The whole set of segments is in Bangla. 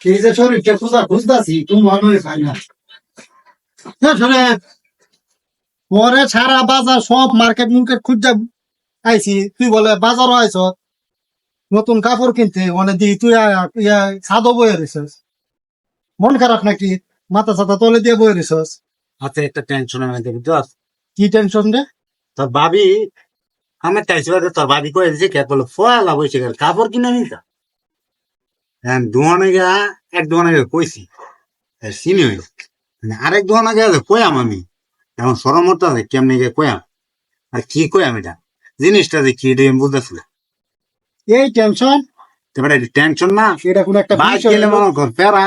এই যে শরীরকে খুঁজা খুঁজতাছি তুমি মনে হয় খাই না আসলে পরে সারা বাজার সব মার্কেট মুর্কেট খুঁজা আইছি। তুই বলে বাজারও আইছ নতুন কাপড় কিনতে? মানে দি তুই ছাদও বয়ে রইছস। মন খারাপ নাকি? মাথা ছাতা তলে দিয়ে বয়ে রইছস। হাতে একটা টেনশন আমি দেখি দোষ কি টেনশন রে? তোর ভাবি আমার চাইছি বাদে তোর ভাবি কয়ে দিছে কে? বলে ফলা বসে গেল কাপড় কিনে নিতা হ্যাঁ দোকানে গিয়া এক দোকানে গিয়ে কইছি চিনি হইল। মানে আরেক দোকানে গিয়ে কয়াম আমি এখন সরম আছে কেমনি গিয়ে কয়াম আর কি কয়াম এটা? জিনিসটা যে কি এটা আমি বুঝতেছি না এই টেনশন তারপরে টেনশন না। এটা কোন একটা বাইক গেলে মনে কর ফেরা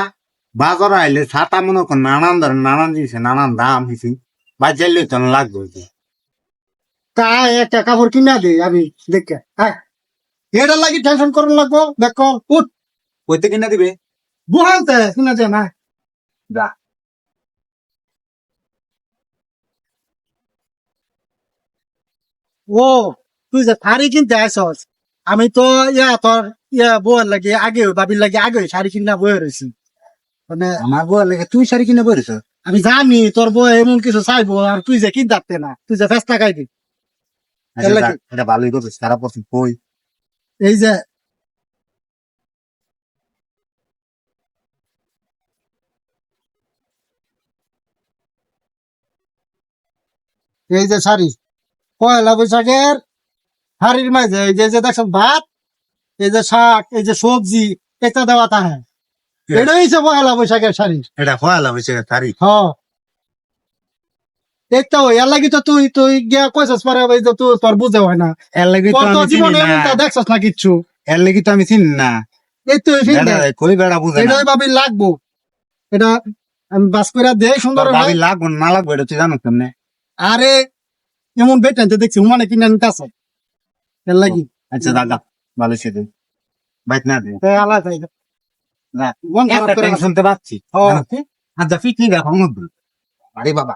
বাজার আইলে ছাতা মনে কর নানান ধরনের নানান জিনিস নানান দাম হয়েছে বাইক চাইলে তো লাগবে। তা একটা কাপড় কিনা দে আমি দেখে। হ্যাঁ এটা লাগি টেনশন করুন লাগবো দেখ উঠ। কইতে কিনা দিবে? বুহাতে কিনা যায় না। যা। ও তুই যে শাড়ি কিনতে আসস আমি তো ইয়া তোর ইয়া বউয়ের লাগে আগে বাবির লাগে আগে শাড়ি কিনা বয়ে রয়েছি মানে আমার বউ লাগে তুই শাড়ি কিনে পড়েছ আমি জানি তোর বউ এমন কিছু চাইব আর তুই যে কিনতে না তুই যে ফেস্তা খাইবি। আচ্ছা, এটা ভালোই করছিস সারা পথে কই? এই যে এই যে শাড়ি পয়লা বৈশাখের শাড়ির মাঝে এই যে যে দেখছ ভাত এই যে শাক এই যে সবজি এটা দেওয়া তাহে। এটা হচ্ছে পয়লা বৈশাখের শাড়ি। এটা হয়ালা হয়েছে শাড়ি। হ। এর লাগি তো তুই তুই গিয়া কইছস পারে ওই যে তুই তোর বুঝে হয় না। এর লাগি তো তোর আমি জীবনে না। এমনটা দেখছস না কিচ্ছু। এর লাগি তো আমি চিনি না। এই তো। বেড়া- কই বেড়া বুঝে না। এটাই ভাবি লাগবো। এটা আমি বাস করে দেই সুন্দর ভাবি লাগবো না লাগবো এটা তুই জানো কেমনে? আরে এমন বেটাইতে দেখছি হুমানে কিনে আসো এর লাগি। আচ্ছা দাদা ভালো সে বাইক না দে। তাই আলা চাই না খারাপ করে টেনশন শুনতে পাচ্ছি। আচ্ছা ফিট নিয়ে দেখো আরে বাবা